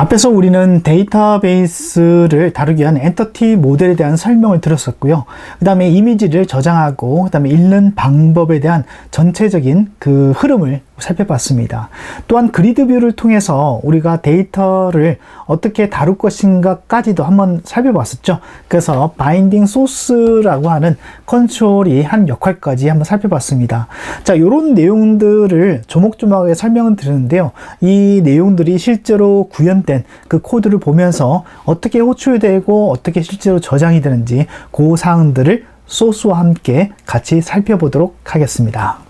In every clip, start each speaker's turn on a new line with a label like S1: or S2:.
S1: 앞에서 우리는 데이터베이스를 다루기 위한 엔터티 모델에 대한 설명을 들었었고요. 그 다음에 이미지를 저장하고, 그 다음에 읽는 방법에 대한 전체적인 그 흐름을 살펴봤습니다. 또한 그리드 뷰를 통해서 우리가 데이터를 어떻게 다룰 것인가까지도 한번 살펴봤었죠. 그래서 바인딩 소스라고 하는 컨트롤이 한 역할까지 한번 살펴봤습니다. 자, 이런 내용들을 조목조목하게 설명을 드리는데요. 이 내용들이 실제로 구현된 그 코드를 보면서 어떻게 호출되고 어떻게 실제로 저장이 되는지 그 사항들을 소스와 함께 같이 살펴보도록 하겠습니다.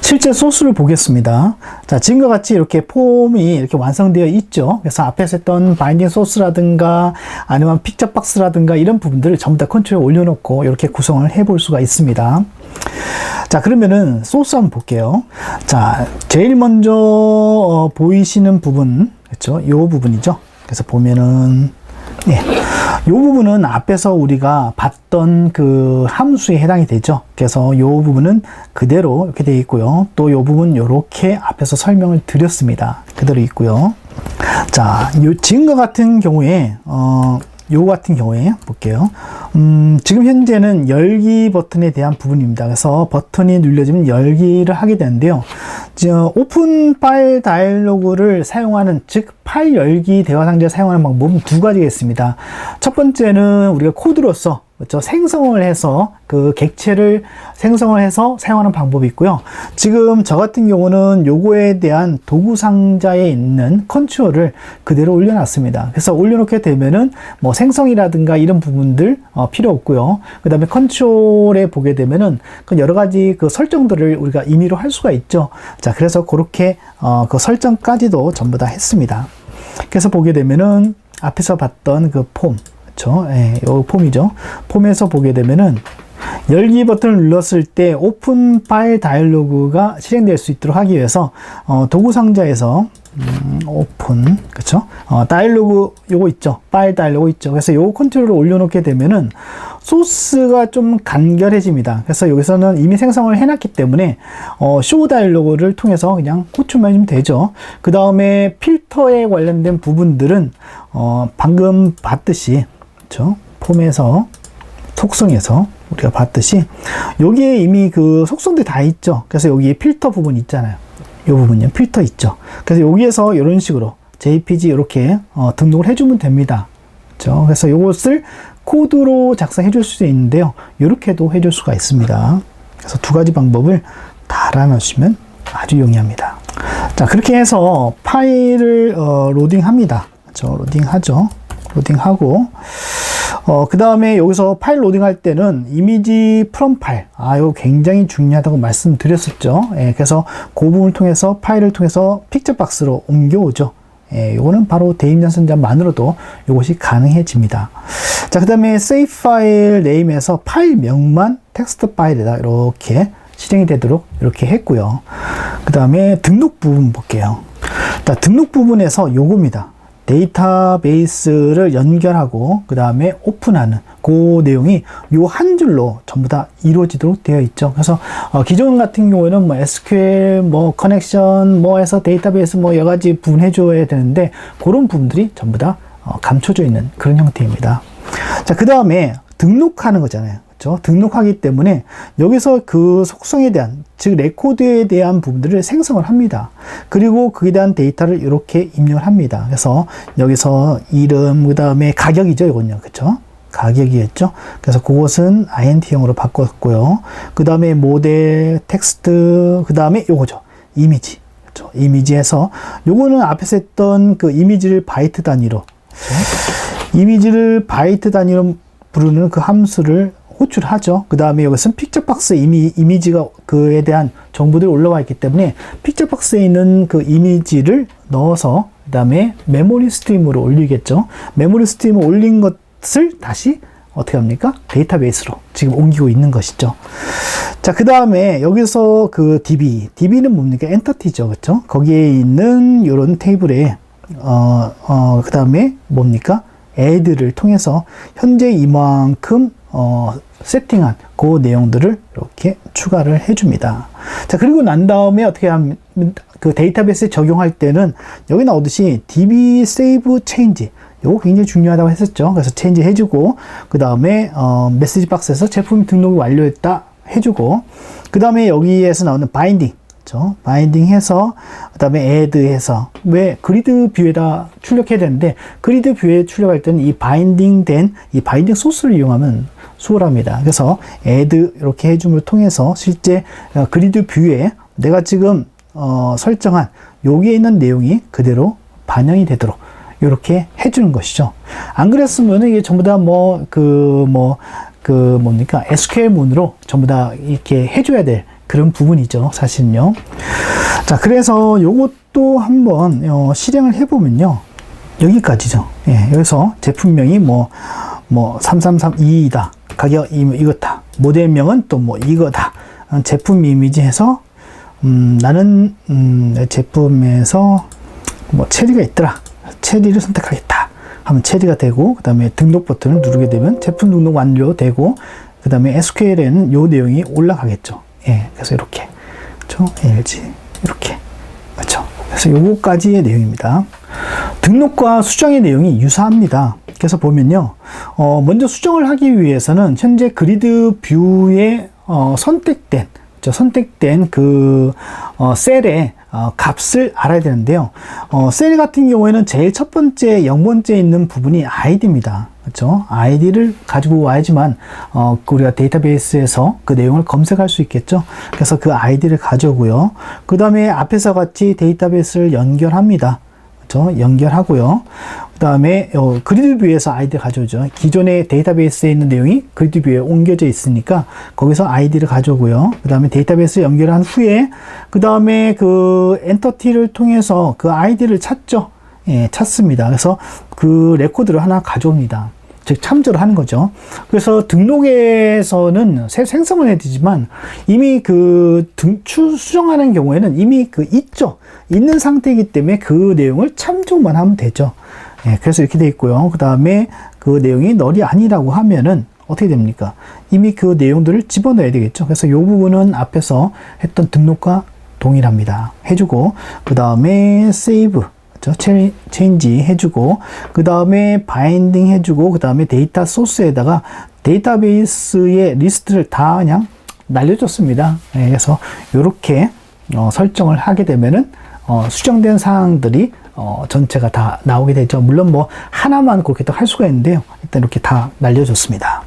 S1: 실제 소스를 보겠습니다. 자, 지금과 같이 이렇게 폼이 이렇게 완성되어 있죠. 그래서 앞에서 했던 바인딩 소스라든가 아니면 픽처 박스라든가 이런 부분들을 전부 다 컨트롤에 올려놓고 이렇게 구성을 해볼 수가 있습니다. 자, 그러면은 소스 한번 볼게요. 자, 제일 먼저 어, 보이시는 부분, 그렇죠? 이 부분이죠. 그래서 보면은 예. 이 부분은 앞에서 우리가 봤던 그 함수에 해당이 되죠. 그래서 이 부분은 그대로 이렇게 되어 있고요. 또 이 부분 이렇게 앞에서 설명을 드렸습니다. 그대로 있고요. 자, 요 지금과 같은 경우에 어, 요 같은 경우에 볼게요. 음, 지금 현재는 열기 버튼에 대한 부분입니다. 그래서 버튼이 눌려지면 열기를 하게 되는데요. 저 오픈 파일 다이얼로그를 사용하는 즉 파일 열기 대화 상자를 사용하는 방법은 두 가지가 있습니다. 첫 번째는 우리가 코드로서 그렇죠? 생성을 해서 그 객체를 생성을 해서 사용하는 방법이 있고요. 지금 저 같은 경우는 요거에 대한 도구 상자에 있는 컨트롤을 그대로 올려놨습니다. 그래서 올려놓게 되면은 뭐 생성이라든가 이런 부분들 어, 필요 없고요. 그 다음에 컨트롤에 보게 되면은 그 여러 가지 그 설정들을 우리가 임의로 할 수가 있죠. 자, 그래서 그렇게 어, 그 설정까지도 전부 다 했습니다. 그래서 보게 되면은 앞에서 봤던 그 폼, 그렇죠? 예, 요 폼이죠. 폼에서 보게 되면은 열기 버튼을 눌렀을 때 오픈 파일 다이얼로그가 실행될 수 있도록 하기 위해서 어, 도구 상자에서 음, 오픈 그쵸 어, 다이얼로그 요거 있죠. 파일 다이얼로그 있죠. 그래서 요 컨트롤을 올려놓게 되면은 소스가 좀 간결해집니다. 그래서 여기서는 이미 생성을 해놨기 때문에 어, 쇼 다이얼로그를 통해서 그냥 호출만 해주면 되죠. 그 다음에 필터에 관련된 부분들은 어, 방금 봤듯이 그쵸 폼에서 속성에서 우리가 봤듯이 여기에 이미 그 속성들이 다 있죠. 그래서 여기에 필터 부분 있잖아요. 이 부분요. 필터 있죠. 그래서 여기에서 이런 식으로 JPG 이렇게 어, 등록을 해주면 됩니다. 그렇죠? 그래서 이것을 코드로 작성해 줄수 있는데요. 이렇게도 해줄 수가 있습니다. 그래서 두 가지 방법을 다 알아놓으시면 아주 용이합니다. 자, 그렇게 해서 파일을 어, 로딩합니다. 그렇죠? 로딩하죠. 로딩하고 어, 그 다음에 여기서 파일 로딩할 때는 이미지 프롬 파일. 아, 이거 굉장히 중요하다고 말씀드렸었죠. 예, 그래서 그 부분을 통해서 파일을 통해서 픽처 박스로 옮겨오죠. 예, 요거는 바로 대입연산자만으로도 이것이 가능해집니다. 자, 그 다음에 save 파일 네임에서 파일명만 텍스트 파일에다 이렇게 실행이 되도록 이렇게 했고요. 그 다음에 등록 부분 볼게요. 자, 등록 부분에서 요겁니다. 데이터베이스를 연결하고 그 다음에 오픈하는 그 내용이 요 한 줄로 전부 다 이루어지도록 되어 있죠. 그래서 어, 기존 같은 경우에는 뭐 SQL 뭐 커넥션 뭐 해서 데이터베이스 뭐 여러 가지 부분해 줘야 되는데 그런 부분들이 전부 다 어, 감춰져 있는 그런 형태입니다. 자, 그 다음에 등록하는 거잖아요. 그렇죠? 등록하기 때문에 여기서 그 속성에 대한 즉 레코드에 대한 부분들을 생성을 합니다. 그리고 그에 대한 데이터를 이렇게 입력을 합니다. 그래서 여기서 이름 그다음에 가격이죠, 이건요. 그렇죠? 가격이었죠. 그래서 그것은 int형으로 바꿨고요. 그 다음에 모델 텍스트 그 다음에 요거죠. 이미지. 그렇죠? 이미지에서 요거는 앞에서 했던 그 이미지를 바이트 단위로 그렇죠? 이미지를 바이트 단위로 부르는 그 함수를 호출하죠. 그 다음에 여기서는 픽처 박스에 이미 이미지가 그에 대한 정보들이 올라와 있기 때문에 픽처 박스에 있는 그 이미지를 넣어서 그 다음에 메모리 스트림으로 올리겠죠. 메모리 스트림을 올린 것을 다시 어떻게 합니까? 데이터베이스로 지금 옮기고 있는 것이죠. 자, 그 다음에 여기서 그 DB, DB는 뭡니까? 엔터티죠. 그렇죠? 거기에 있는 이런 테이블에 어, 어, 그 다음에 뭡니까? 애드를 통해서 현재 이만큼 어, 세팅한 그 내용들을 이렇게 추가를 해줍니다. 자, 그리고 난 다음에 어떻게 하면 그 데이터베이스에 적용할 때는 여기 나오듯이 db save change 요거 굉장히 중요하다고 했었죠. 그래서 체인지 해주고 그 다음에 어, 메시지 박스에서 제품 등록이 완료했다 해주고 그 다음에 여기에서 나오는 바인딩 그렇죠? 바인딩 해서 그다음에 add 해서 왜 그리드 뷰에다 출력해야 되는데 그리드 뷰에 출력할 때는 이 바인딩 된 이 바인딩 소스를 이용하면 수월합니다. 그래서 add 이렇게 해줌을 통해서 실제 어, 그리드 뷰에 내가 지금 어, 설정한 여기에 있는 내용이 그대로 반영이 되도록 이렇게 해주는 것이죠. 안 그랬으면 이게 전부 다 뭐 그 뭐 그 뭡니까 SQL 문으로 전부 다 이렇게 해줘야 될 그런 부분이죠. 사실은요. 자, 그래서 요것도 한번 어, 실행을 해보면요. 여기까지죠. 예, 여기서 제품명이 뭐, 뭐, 3332이다. 가격 이, 이거다. 모델명은 또 뭐 이거다. 어, 제품 이미지 해서, 음, 나는, 음, 내 제품에서 뭐 체리가 있더라. 체리를 선택하겠다. 하면 체리가 되고, 그 다음에 등록 버튼을 누르게 되면 제품 등록 완료되고, 그 다음에 SQL에는 요 내용이 올라가겠죠. 예, 그래서 이렇게. 그렇죠? LG. 이렇게. 그렇죠? 그래서 요거까지의 내용입니다. 등록과 수정의 내용이 유사합니다. 그래서 보면요. 어, 먼저 수정을 하기 위해서는 현재 그리드 뷰에 어, 선택된 저 선택된 그 어, 셀의 어, 값을 알아야 되는데요. 어, 셀 같은 경우에는 제일 첫 번째, 0번째 있는 부분이 아이디입니다. 그렇죠? 아이디를 가지고 와야지만 어, 우리가 데이터베이스에서 그 내용을 검색할 수 있겠죠. 그래서 그 아이디를 가져오고요. 그 다음에 앞에서 같이 데이터베이스를 연결합니다. 그렇죠? 연결하고요. 그 다음에 어, 그리드 뷰에서 아이디를 가져오죠. 기존의 데이터베이스에 있는 내용이 그리드 뷰에 옮겨져 있으니까 거기서 아이디를 가져오고요. 그 다음에 데이터베이스 연결한 후에 그 다음에 그 엔터티를 통해서 그 아이디를 찾죠. 예, 찾습니다. 그래서 그 레코드를 하나 가져옵니다. 즉 참조를 하는 거죠. 그래서 등록에서는 새 생성을 해야 되지만 이미 그 등, 추, 수정하는 경우에는 이미 그 있죠. 있는 상태이기 때문에 그 내용을 참조만 하면 되죠. 예, 그래서 이렇게 돼 있고요. 그 다음에 그 내용이 널이 아니라고 하면은 어떻게 됩니까? 이미 그 내용들을 집어넣어야 되겠죠. 그래서 이 부분은 앞에서 했던 등록과 동일합니다. 해주고 그 다음에 save 그렇죠? 체인지 해주고 그 다음에 바인딩 해주고 그 다음에 데이터 소스에다가 데이터베이스의 리스트를 다 그냥 날려줬습니다. 네, 그래서 이렇게 어, 설정을 하게 되면은 어, 수정된 사항들이 어, 전체가 다 나오게 되죠. 물론 뭐 하나만 그렇게 또할 수가 있는데요. 일단 이렇게 다 날려줬습니다.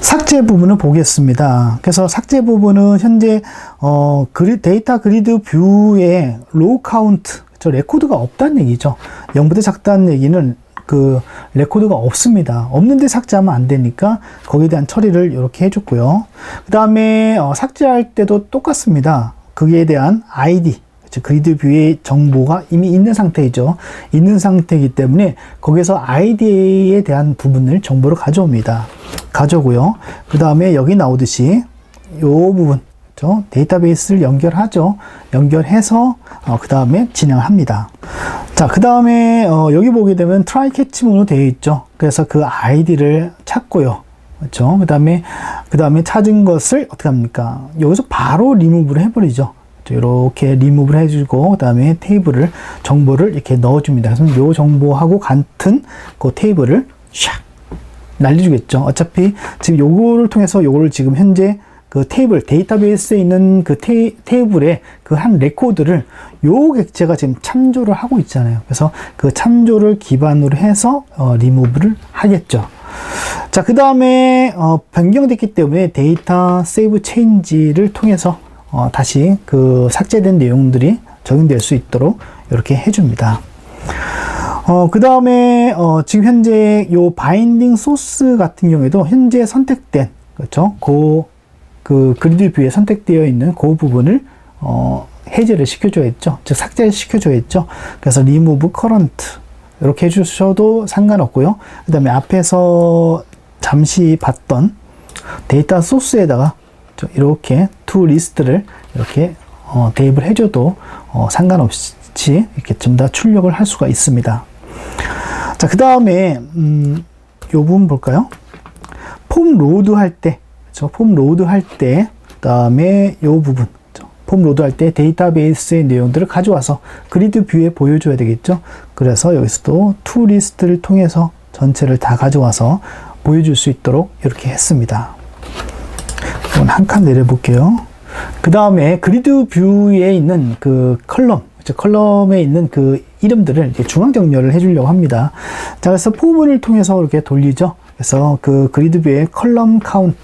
S1: 삭제 부분을 보겠습니다. 그래서 삭제 부분은 현재 어, 데이터 그리드 뷰의 로우 카운트 저 레코드가 없다는 얘기죠. 0보다 작다는 얘기는 그 레코드가 없습니다. 없는데 삭제하면 안 되니까 거기에 대한 처리를 이렇게 해줬고요. 그 다음에 어, 삭제할 때도 똑같습니다. 거기에 대한 ID 즉 그리드 뷰의 정보가 이미 있는 상태이죠. 있는 상태이기 때문에 거기서 아이디에 대한 부분을 정보를 가져옵니다. 가져오고요. 그 다음에 여기 나오듯이 이 부분 그렇죠? 데이터베이스를 연결하죠. 연결해서 어, 그 다음에 진행을 합니다. 자, 그 다음에 어, 여기 보게 되면 트라이 캐치문으로 되어 있죠. 그래서 그 아이디를 찾고요. 그렇죠? 그 다음에 그 다음에 찾은 것을 어떻게 합니까? 여기서 바로 리무브를 해버리죠. 이렇게 리무브를 해주고 그 다음에 테이블을 정보를 이렇게 넣어줍니다. 그래서 이 정보하고 같은 그 테이블을 샥 날려주겠죠. 어차피 지금 요거를 통해서 요거를 지금 현재 그 테이블 데이터베이스에 있는 그 테이, 테이블에 그한 레코드를 요 객체가 지금 참조를 하고 있잖아요. 그래서 그 참조를 기반으로 해서 어, 리무브를 하겠죠. 자, 그 다음에 어, 변경됐기 때문에 데이터 세이브 체인지를 통해서 어, 다시 그 삭제된 내용들이 적용될 수 있도록 이렇게 해줍니다. 어, 그 다음에, 어, 지금 현재 요 바인딩 소스 같은 경우에도 현재 선택된, 그렇죠? 그, 그 그리드 뷰에 선택되어 있는 그 부분을, 어, 해제를 시켜줘야겠죠. 즉, 삭제를 시켜줘야겠죠. 그래서 remove current. 이렇게 해주셔도 상관없고요. 그 다음에 앞에서 잠시 봤던 데이터 소스에다가 이렇게 투 리스트를 이렇게 어, 대입을 해줘도 어, 상관없이 이렇게 좀더 출력을 할 수가 있습니다. 자, 그 다음에 음, 요 부분 볼까요? 폼 로드 할 때? 폼 로드 할 때, 그 다음에 요 부분, 그렇죠? 폼 로드 할 때 데이터베이스의 내용들을 가져와서 그리드 뷰에 보여줘야 되겠죠. 그래서 여기서도 투 리스트를 통해서 전체를 다 가져와서 보여줄 수 있도록 이렇게 했습니다. 이건 한칸 내려볼게요. 그 다음에 그리드 뷰에 있는 그 컬럼, 즉 컬럼에 있는 그 이름들을 중앙 정렬을 해주려고 합니다. 자, 그래서 포문을 통해서 이렇게 돌리죠. 그래서 그 그리드 뷰의 컬럼 카운트,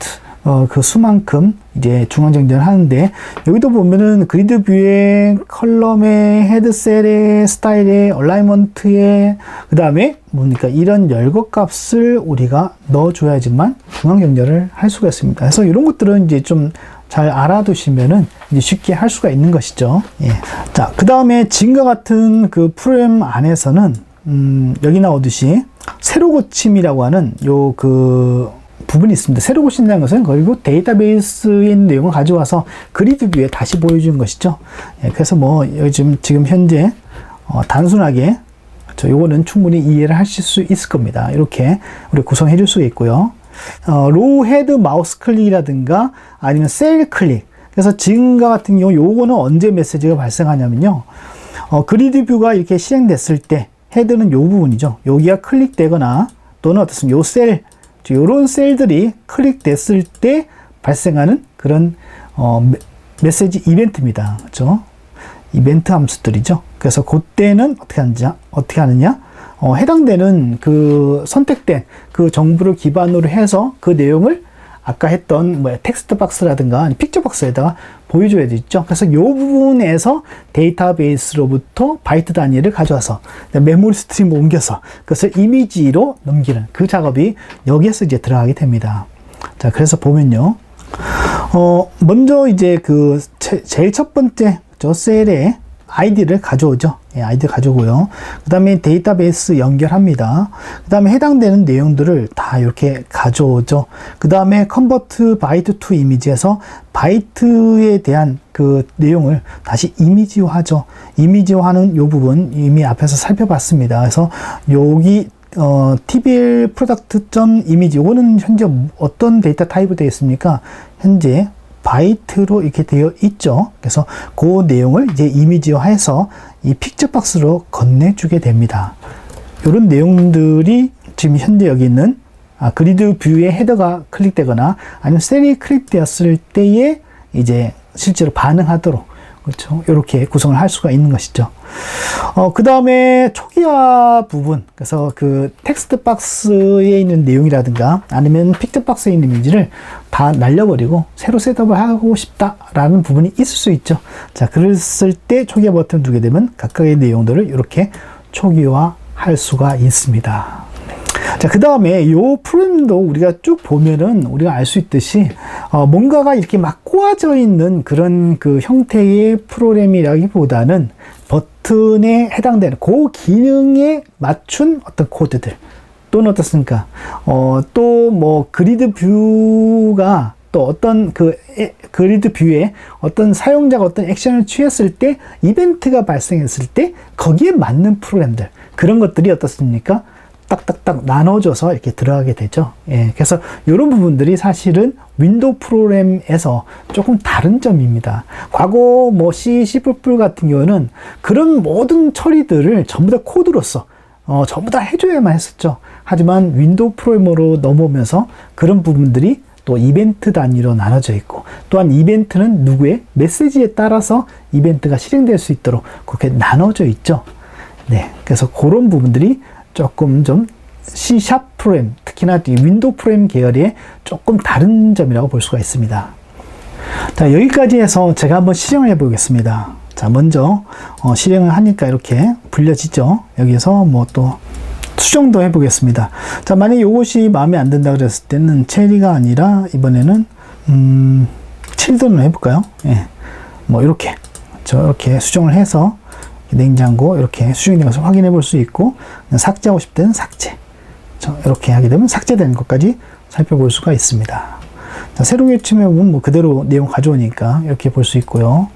S1: 어, 그 수만큼 이제 중앙 정렬을 하는데 여기도 보면은 그리드 뷰의 컬럼의 헤드셀의 스타일의 얼라이먼트의 그 다음에 뭡니까 이런 열거 값을 우리가 넣어줘야지만 중앙 정렬을 할 수가 있습니다. 그래서 이런 것들은 이제 좀 잘 알아두시면은 이제 쉽게 할 수가 있는 것이죠. 예. 자, 그 다음에 지금과 같은 그 프로그램 안에서는 음, 여기 나오듯이 새로 고침이라고 하는 요그 부분이 있습니다. 새로 고친다는 것은 그리고 데이터베이스에 있는 내용을 가져와서 그리드 뷰에 다시 보여주는 것이죠. 예, 그래서 뭐 요즘 지금 현재 어, 단순하게 저 요거는 충분히 이해를 하실 수 있을 겁니다. 이렇게 우리 구성해 줄 수가 있고요. 어, 로우 헤드 마우스 클릭이라든가 아니면 셀 클릭. 그래서 지금과 같은 경우 요거는 언제 메시지가 발생하냐면요. 어, 그리드 뷰가 이렇게 실행됐을 때 헤드는 요 부분이죠. 여기가 클릭되거나 또는 어떻습니까? 요 셀, 요런 셀들이 클릭됐을 때 발생하는 그런 어, 메- 메시지 이벤트입니다. 그렇죠? 이벤트 함수들이죠. 그래서 그때는 어떻게 하느냐? 어떻게 하느냐? 어, 해당되는 그 선택된 그 정보를 기반으로 해서 그 내용을 아까 했던 뭐 텍스트 박스라든가 픽처 박스에다가 보여줘야 되죠. 그래서 이 부분에서 데이터베이스로부터 바이트 단위를 가져와서 메모리 스트림 옮겨서 그것을 이미지로 넘기는 그 작업이 여기에서 이제 들어가게 됩니다. 자, 그래서 보면요. 어, 먼저 이제 그 제, 제일 첫 번째 저 셀에 아이디를 가져오죠. 예, 아이디 가져오고요. 그 다음에 데이터베이스 연결합니다. 그 다음에 해당되는 내용들을 다 이렇게 가져오죠. 그 다음에 컨버트 바이트 투 이미지에서 바이트에 대한 그 내용을 다시 이미지화하죠. 이미지화하는 요 부분 이미 앞에서 살펴봤습니다. 그래서 여기 어, tbl 이미지 요거는 현재 어떤 데이터 타입으로 되어 있습니까? 현재 바이트로 이렇게 되어 있죠. 그래서 그 내용을 이제 이미지화해서 이 픽처 박스로 건네주게 됩니다. 이런 내용들이 지금 현재 여기 있는 아, 그리드 뷰의 헤더가 클릭되거나 아니면 셀이 클릭되었을 때에 이제 실제로 반응하도록 그렇죠. 이렇게 구성을 할 수가 있는 것이죠. 어, 그 다음에 초기화 부분, 그래서 그 텍스트 박스에 있는 내용이라든가 아니면 픽처 박스에 있는 이미지를 다 날려버리고 새로 셋업을 하고 싶다라는 부분이 있을 수 있죠. 자, 그랬을 때 초기화 버튼을 두게 되면 각각의 내용들을 이렇게 초기화 할 수가 있습니다. 자, 그 다음에 요 프로그램도 우리가 쭉 보면은 우리가 알 수 있듯이, 어, 뭔가가 이렇게 막 꼬아져 있는 그런 그 형태의 프로그램이라기보다는 버튼에 해당되는 그 기능에 맞춘 어떤 코드들 또는 어떻습니까? 어, 또 뭐 그리드 뷰가 또 어떤 그 에- 그리드 뷰에 어떤 사용자가 어떤 액션을 취했을 때 이벤트가 발생했을 때 거기에 맞는 프로그램들 그런 것들이 어떻습니까? 딱딱딱 나눠져서 이렇게 들어가게 되죠. 예, 그래서 이런 부분들이 사실은 윈도우 프로그램에서 조금 다른 점입니다. 과거 뭐 C, C++ 같은 경우는 그런 모든 처리들을 전부 다 코드로서 어, 전부 다 해줘야만 했었죠. 하지만 윈도우 프로그램으로 넘어오면서 그런 부분들이 또 이벤트 단위로 나눠져 있고 또한 이벤트는 누구의 메시지에 따라서 이벤트가 실행될 수 있도록 그렇게 나눠져 있죠. 네. 그래서 그런 부분들이 조금 좀 C# 프로그램, 특히나 이 윈도우 프로그램 계열의 조금 다른 점이라고 볼 수가 있습니다. 자, 여기까지 해서 제가 한번 실행을 해 보겠습니다. 자, 먼저 어, 실행을 하니까 이렇게 불려지죠. 여기서 뭐 또 수정도 해 보겠습니다. 자, 만약 이것이 마음에 안 든다 그랬을 때는 체리가 아니라 이번에는 음, 칠드로 해볼까요? 예. 뭐 이렇게 저렇게 수정을 해서 냉장고 이렇게 수정된 것을 확인해 볼 수 있고 삭제하고 때는 삭제 자, 이렇게 하게 되면 삭제되는 것까지 살펴볼 수가 있습니다. 자, 새로 개침해 보면 뭐 그대로 내용 가져오니까 이렇게 볼 수 있고요.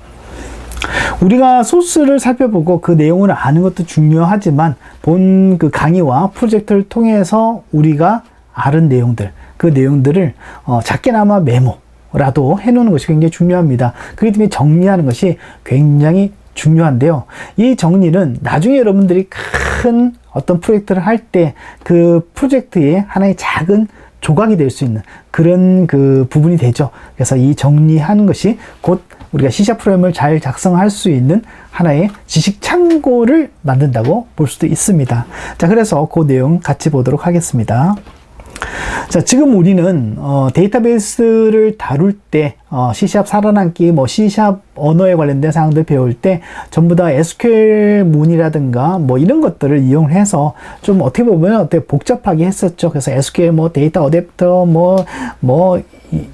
S1: 우리가 소스를 살펴보고 그 내용을 아는 것도 중요하지만 본 그 강의와 프로젝트를 통해서 우리가 아는 내용들, 그 내용들을 어, 작게나마 메모, 정리라도 해놓는 것이 굉장히 중요합니다. 그렇기 때문에 정리하는 것이 굉장히 중요한데요. 이 정리는 나중에 여러분들이 큰 어떤 프로젝트를 할 때 그 프로젝트의 하나의 작은 조각이 될 수 있는 그런 그 부분이 되죠. 그래서 이 정리하는 것이 곧 우리가 C샵 프로그램을 잘 작성할 수 있는 하나의 지식 창고를 만든다고 볼 수도 있습니다. 자, 그래서 그 내용 같이 보도록 하겠습니다. 자, 지금 우리는 어, 데이터베이스를 다룰 때 어, C샵 살아남기, 뭐 C샵 언어에 관련된 사항들 배울 때 전부 다 SQL 문이라든가 뭐 이런 것들을 이용해서 좀 어떻게 보면 어떻게 복잡하게 했었죠. 그래서 SQL 뭐 데이터 어댑터 뭐뭐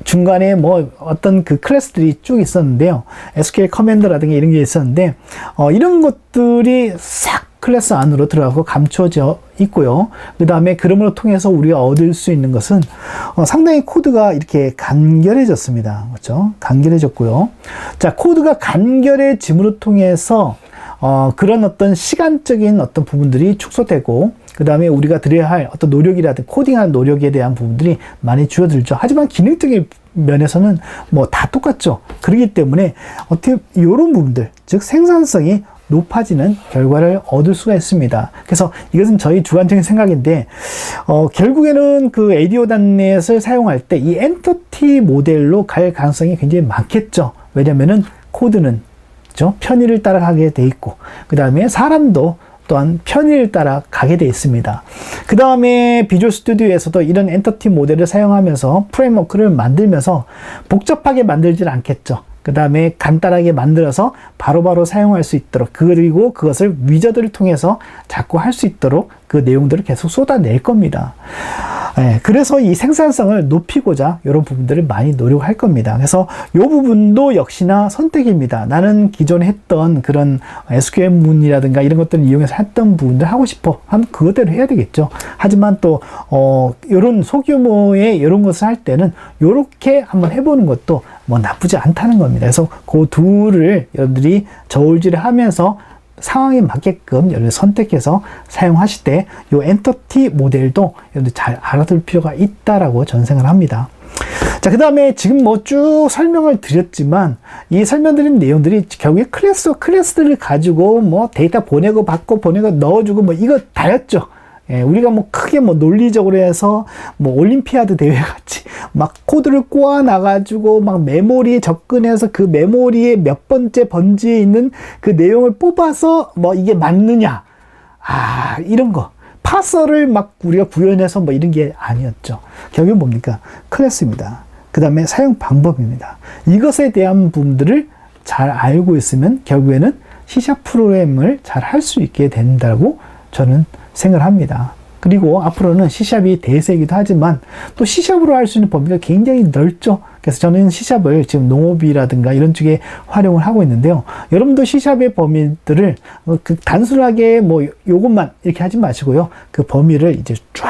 S1: 중간에 뭐 어떤 그 클래스들이 쭉 있었는데요. SQL 커맨드라든가 이런 게 있었는데 어, 이런 것들이 싹 클래스 안으로 들어가고 감춰져 있고요. 그 다음에 그럼으로 통해서 우리가 얻을 수 있는 것은 어, 상당히 코드가 이렇게 간결해졌습니다. 그렇죠? 간결해졌고요. 자, 코드가 간결해짐으로 통해서 어, 그런 어떤 시간적인 어떤 부분들이 축소되고 그 다음에 우리가 드려야 할 어떤 노력이라든 코딩하는 노력에 대한 부분들이 많이 줄어들죠. 하지만 기능적인 면에서는 뭐 다 똑같죠. 그렇기 때문에 어떻게 이런 부분들, 즉 생산성이 높아지는 결과를 얻을 수가 있습니다. 그래서 이것은 저희 주관적인 생각인데, 어, 결국에는 그 ADO.NET을 사용할 때 이 엔터티 모델로 갈 가능성이 굉장히 많겠죠. 왜냐면은 코드는 그죠? 편의를 따라가게 돼 있고, 그 다음에 사람도 또한 편의를 따라 가게 돼 있습니다. 그 다음에 비주얼 스튜디오에서도 이런 엔터티 모델을 사용하면서 프레임워크를 만들면서 복잡하게 만들질 않겠죠. 그 다음에 간단하게 만들어서 바로바로 바로 사용할 수 있도록 그리고 그것을 위저드를 통해서 자꾸 할 수 있도록 그 내용들을 계속 쏟아낼 겁니다. 예, 그래서 이 생산성을 높이고자 이런 부분들을 많이 노력할 겁니다. 그래서 이 부분도 역시나 선택입니다. 나는 기존에 했던 그런 SQL 문이라든가 이런 것들을 이용해서 했던 부분들 하고 싶어 하면 그것대로 해야 되겠죠. 하지만 또 어, 이런 소규모의 이런 것을 할 때는 이렇게 한번 해보는 것도 뭐 나쁘지 않다는 겁니다. 그래서 그 둘을 여러분들이 저울질을 하면서 상황에 맞게끔 여러분 선택해서 사용하실 때 이 엔터티 모델도 여러분들 잘 알아둘 필요가 있다라고 생각을 합니다. 자, 그 다음에 지금 뭐 쭉 설명을 드렸지만 이 설명드린 내용들이 결국에 클래스, 클래스들을 가지고 뭐 데이터 보내고 받고 보내고 넣어주고 뭐 이거 다였죠. 예, 우리가 뭐 크게 뭐 논리적으로 해서 뭐 올림피아드 대회 같이 막 코드를 꼬아 나가지고 막 메모리에 접근해서 그 메모리의 몇 번째 번지에 있는 그 내용을 뽑아서 뭐 이게 맞느냐. 아, 이런 거. 파서를 막 우리가 구현해서 뭐 이런 게 아니었죠. 결국은 뭡니까? 클래스입니다. 그 다음에 사용 방법입니다. 이것에 대한 부분들을 잘 알고 있으면 결국에는 C샵 프로그램을 잘 할 수 있게 된다고 저는 생각을 합니다. 그리고 앞으로는 C샵이 대세이기도 하지만 또 C샵으로 할 수 있는 범위가 굉장히 넓죠. 그래서 저는 C샵을 지금 농업이라든가 이런 쪽에 활용을 하고 있는데요. 여러분도 C샵의 범위들을 어, 그 단순하게 뭐 요것만 이렇게 하지 마시고요. 그 범위를 이제 쫙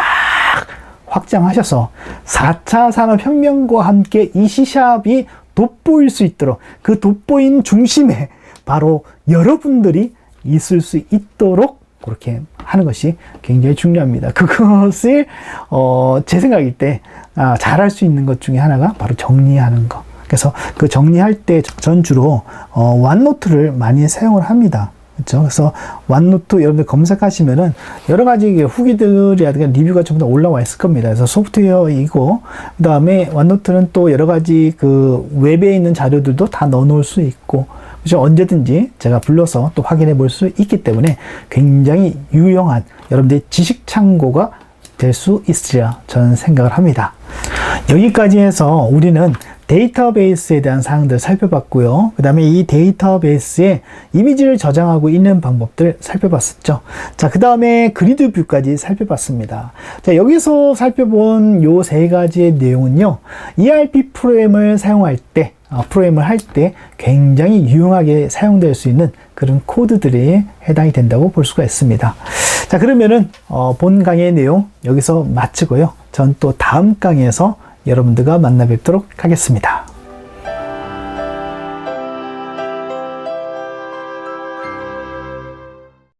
S1: 확장하셔서 4차 산업혁명과 함께 이 C샵이 돋보일 수 있도록 그 돋보인 중심에 바로 여러분들이 있을 수 있도록 그렇게 하는 것이 굉장히 중요합니다. 그것을 어, 제 생각일 때 아, 잘할 수 있는 것 중에 하나가 바로 정리하는 것. 그래서 그 정리할 때 전 주로 어, 완노트를 많이 사용을 합니다. 그렇죠? 그래서 완노트 여러분들 검색하시면은 여러 가지 후기들이라든가 리뷰가 전부 다 올라와 있을 겁니다. 그래서 소프트웨어이고 그 다음에 완노트는 또 여러 가지 그 웹에 있는 자료들도 다 넣어 놓을 수 있고 그래서 언제든지 제가 불러서 또 확인해 볼 수 있기 때문에 굉장히 유용한 여러분들의 지식 창고가 될 수 있으리라 저는 생각을 합니다. 여기까지 해서 우리는 데이터베이스에 대한 사항들 살펴봤고요. 그 다음에 이 데이터베이스에 이미지를 저장하고 있는 방법들 살펴봤었죠. 자, 그 다음에 그리드 뷰까지 살펴봤습니다. 자, 여기서 살펴본 요 세 가지의 내용은요. ERP 프로그램을 사용할 때 어, 프로그램을 할 때 굉장히 유용하게 사용될 수 있는 그런 코드들이 해당이 된다고 볼 수가 있습니다. 자, 그러면은 어, 본 강의의 내용 여기서 마치고요. 전 또 다음 강의에서 여러분들과 만나 뵙도록 하겠습니다.